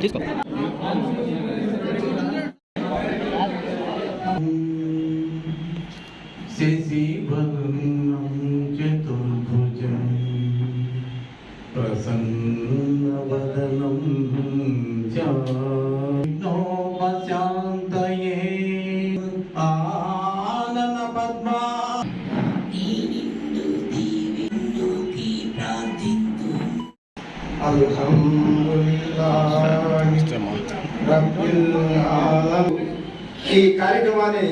తీసుకో శశివర్ణం చతుర్భుజం ప్రసన్నవదనం శాంతయే ఈ కార్యక్రమాన్ని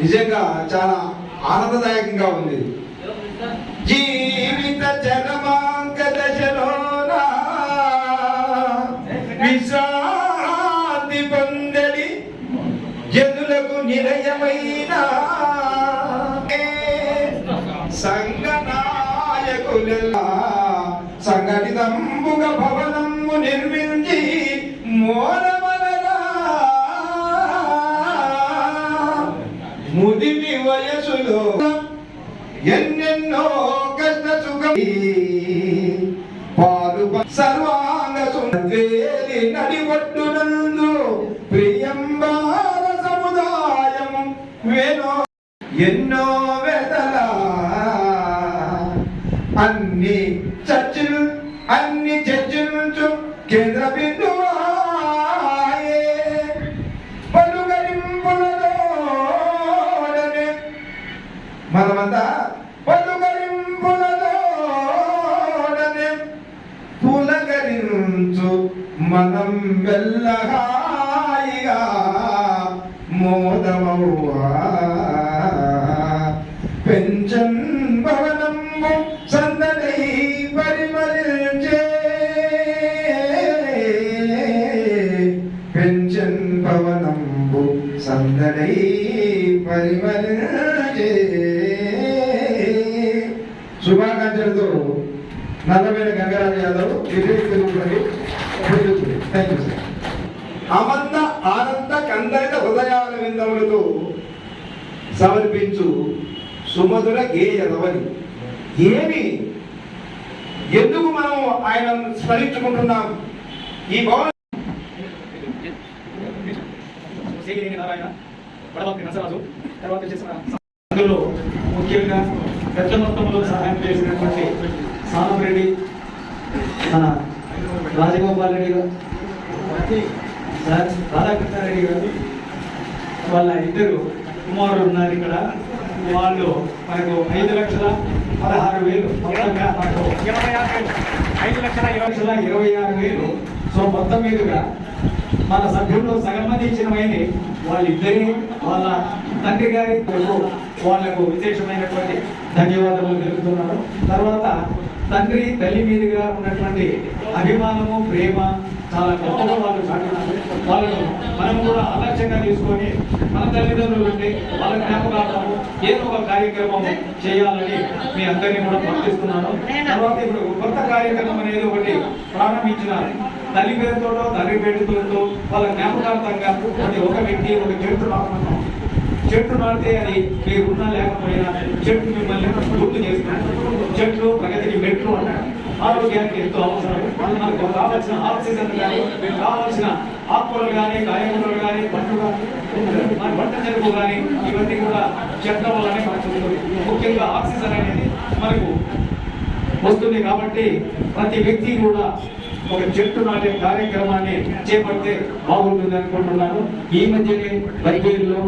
నిజంగా చాలా ఆనందదాయకంగా ఉంది. జీవిత జనమాంక దశలో విశ్రాంతి పొందడి జనులకు నిలయమైన సంగనాయకుల సంఘటితంబుగ భవనము నిర్మించి మోరమలరా ఎన్నెన్నో కష్ట సుఖ పాలు సర్వాంగ సుందేలి నడిబొట్టునందు ప్రియంబార సముదాయము వేణో ఎన్నో వెదల అన్ని చర్చలు అన్ని చర్చలు కేంద్ర బిందు మనం వెళ్ళహాయిగా మోదమౌవా పెంచన్ భవనము సందడై పరిమళించే పెంచన్ భవనంబు సందడై పరిమళించే శుభాకాంక్షలతో నల్లమైన Gangaraju Yadav Vijay Telugu thank you sir ఆనంద కందరిత హృదయాల విందములతో సమర్పించు సుమధుర గేయలవని ఏమి? ఎందుకు మనం ఆయన స్మరించుకుంటున్నాం? ఈ భవన తర్వాత అందులో ముఖ్యంగా పెద్ద మొత్తంలో సహాయం చేసినటువంటి సానంరెడ్డి మన రాజగోపాల్ రెడ్డి గారు. సార్ రాధాకృష్ణారెడ్డి గారు. వాళ్ళ ఇద్దరు కుమారులు ఉన్నారు ఇక్కడ. వాళ్ళు మనకు ఐదు లక్షల పదహారు వేలు మొత్తంగా మనకు ఇరవై ఆరు వేలు ఐదు లక్షల ఇరవై లక్షల ఇరవై ఆరు వేలు. సో మొత్తం మీదుగా మన సభ్యుల్లో సగం మంది ఇచ్చినమైంది వాళ్ళిద్దరి వాళ్ళ తండ్రి గారి వాళ్ళకు విశేషమైనటువంటి ధన్యవాదాలు తెలుపుతున్నాను. తర్వాత తండ్రి తల్లి మీదుగా ఉన్నటువంటి అభిమానము ప్రేమ చాలా గొప్పగా వాళ్ళు చాటున్నారు వాళ్ళను మనం కూడా ఆలక్ష్యంగా తీసుకొని మన తల్లిదండ్రులు ఉంటే వాళ్ళ జ్ఞాపకార్థము ఏదో ఒక కార్యక్రమం చేయాలని మీ అందరినీ కూడా ప్రార్థిస్తున్నాను. తర్వాత ఇప్పుడు కొత్త కార్యక్రమం అనేది ఒకటి ప్రారంభించినారు తల్లి పేరుతోటో తండ్రి పేరుతోటో వాళ్ళ జ్ఞాపకార్థంగా అది ఒక వ్యక్తి ఒక చెట్టు నాటడం చెట్టు నాటితే అది మీరున్నా లేకపోయినా చెట్టు మిమ్మల్ని గుర్తు చేస్తుంది చెట్లు ప్రగతికి మెట్లు అంటారు ఆరోగ్యానికి ఎంతో అవసరం మనకు కావాల్సిన ఆక్సిజన్ కానీ కావాల్సిన ఆకుకూరలు కానీ కాయగూరలు కానీ పండ్లు కానీ మన పంట చెరుకు కానీ ఇవన్నీ కూడా చెట్ల వల్లనే మనకు ముఖ్యంగా ఆక్సిజన్ అనేది మనకు వస్తుంది కాబట్టి ప్రతి వ్యక్తి కూడా ఒక చెట్టు నాటే కార్యక్రమాన్ని చేపడితే బాగుంటుంది అనుకుంటున్నాను ఈ మధ్యనే బద్వేలులో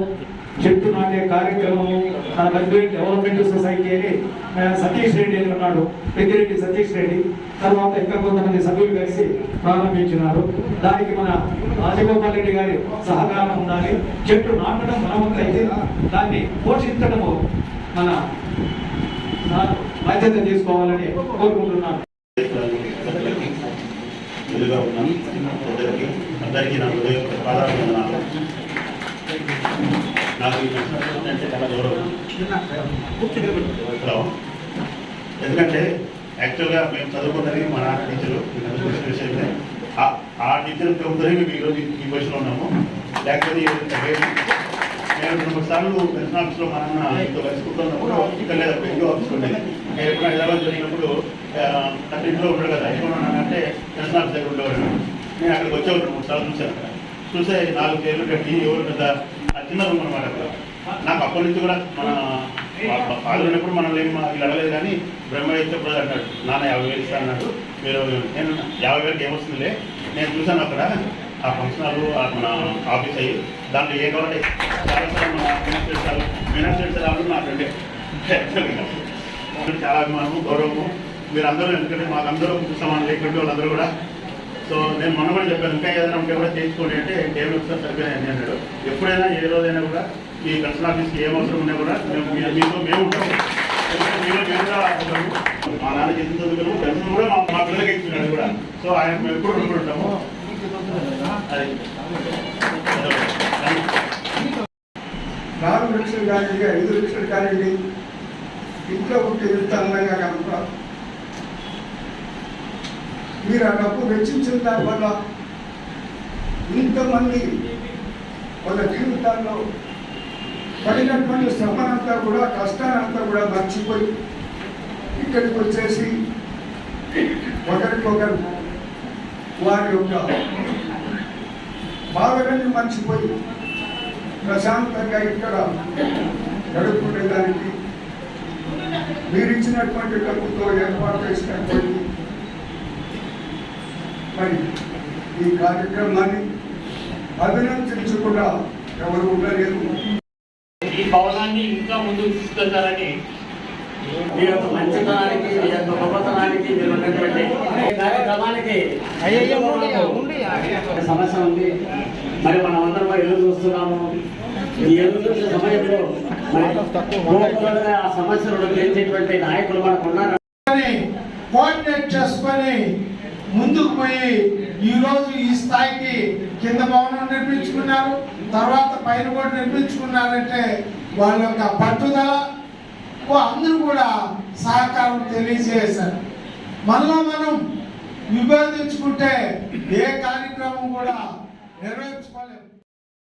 చెట్టు నాటే కార్యక్రమం మన బద్వేలు డెవలప్మెంట్ సొసైటీ అని సతీష్ రెడ్డి అని ఉన్నాడు. పెద్దిరెడ్డి సతీష్ రెడ్డి. తర్వాత ఇంకా కొంతమంది సభ్యులు కలిసి ప్రారంభించినారు. దానికి మన రాజగోపాల్ రెడ్డి గారి సహకారం ఉండాలి. చెట్టు నాటడం మన అయితే దాన్ని పోషించడము మన బాధ్యత తీసుకోవాలని కోరుకుంటున్నాను. అందరికీ నా హృదయ పాదాభివందనాలు. నాకు ఈ సంస్కృతి అంటే చాలా గౌరవం ఎందుకంటే యాక్చువల్గా మేము చదువుకున్నది మా నాన్న టీచరు మీకు విషయమే. ఆ- టీచర్ ప్రభుత్వమే మేము ఈరోజు ఈ పొజిషన్లో ఉన్నాము. లేకపోతే నేను రెండు మూడు సార్లు పెన్షన్ ఆఫీస్లో మా నాన్న ఇంట్లో కలుసుకుంటున్నప్పుడు ఇక్కడ లేదా పెన్షన్ ఆఫీస్ ఉండేది. నేను ఎప్పుడు హైదరాబాద్ జరిగినప్పుడు ఆ, ఇంట్లో ఉండడు కదా. ఎక్కడ ఉన్నానంటే పెన్షన్ ఆఫీస్ దగ్గర ఉండేవాడు. నేను అక్కడికి వచ్చేవాడు మూడు సార్లు చూశాను. చూసే నాలుగు పేర్లు కట్టి ఎవరు పెద్ద చిన్న రూమ్ అనమాట అక్కడ నాకు అప్పటి నుంచి కూడా మన ఫాదర్ ఉన్నప్పుడు మనం ఏం వీళ్ళు అడగలేదు కానీ బ్రహ్మయ్య ఇచ్చేప్పుడు అంటాడు నాన్న యాభై వేలు ఇస్తా అన్నాడు మీరు నేను యాభై వేలకి ఏమొస్తుందిలే నేను చూశాను అక్కడ ఆ ఫంక్షన్ హాల్ ఆ మన ఆఫీస్ అయ్యి దాంట్లో ఏ కావాలి చాలాసార్లు సార్ మన మినిస్టర్ సార్ మినిస్టర్ సార్ నా ఫ్రెండే. చాలా అభిమానము గౌరవము. మీరందరూ ఎందుకంటే మాకందరూ సమానం లేకుండా వాళ్ళందరూ కూడా సో నేను మొన్న కూడా చెప్పాను ఇంకా ఏదైనా ఉంటే కూడా చేయించుకోండి అంటే టేబుల్ ఒకసారి అని అన్నాడు. ఎప్పుడైనా ఏ రోజైనా కూడా ఈ కన్సల్ ఆఫీస్కి ఏం అవసరం ఉన్నా కూడా మేము మీతో మేము ఉంటాము. ఎందుకంటే మేము కూడా మా నాన్న చేసిన చదువుకున్నాము పెన్షన్ కూడా మా మా పిల్లలకి ఇచ్చినాడు కూడా. సో ఆయన మేము ఎప్పుడు రుణపడి ఉంటాము. నాలుగు లక్షలు కాలేజీగా ఐదు లక్షలు కాలేజీ ఇంట్లో ఉంటే ఎంత అందంగా కనుక మీరు ఆ డబ్బు వెచ్చించిన దానివల్ల ఇంతమంది వాళ్ళ జీవితాల్లో పడినటువంటి శ్రమనంతా కూడా కష్టానంతా కూడా మర్చిపోయి ఇక్కడికి వచ్చేసి ఒకరికొకరు వారి యొక్క బాధలన్నీ మర్చిపోయి ప్రశాంతంగా ఇక్కడ గడుపుకునేదానికి మీరు ఇచ్చినటువంటి డబ్బుతో ఏర్పాటు చేసినటువంటి మరి ఈ కార్యక్రమాన్ని అభినందించకుండా ఎవరు ఉండలేదు. ఈ భవనాన్ని ఇంకా ముందుకు తీసుకెళ్తారని మీ యొక్క మంచితనానికి మీ యొక్క గొప్పతనానికి మీరు ఉన్నటువంటి ఈ కార్యక్రమానికి సమస్య ఉంది. మరి మనం అందరం మరి ఎదురు చూస్తున్నాము. ఈ ఎదురు చూసే సమయంలో మరి ఆ సమస్యలను తీర్చేటువంటి నాయకులు మనకు ఉన్నారు. కోఆర్డినేట్ చేసుకొని ముందుకు పోయి ఈరోజు ఈ స్థాయికి కింద భవనం నిర్మించుకున్నారు తర్వాత పైన కూడా నిర్మించుకున్నారంటే వాళ్ళ యొక్క పట్టుదల ఓ అందరూ కూడా సహకారం తెలియజేశారు. మళ్ళా మనం విభేదించుకుంటే ఏ కార్యక్రమం కూడా నిర్వహించుకోలేదు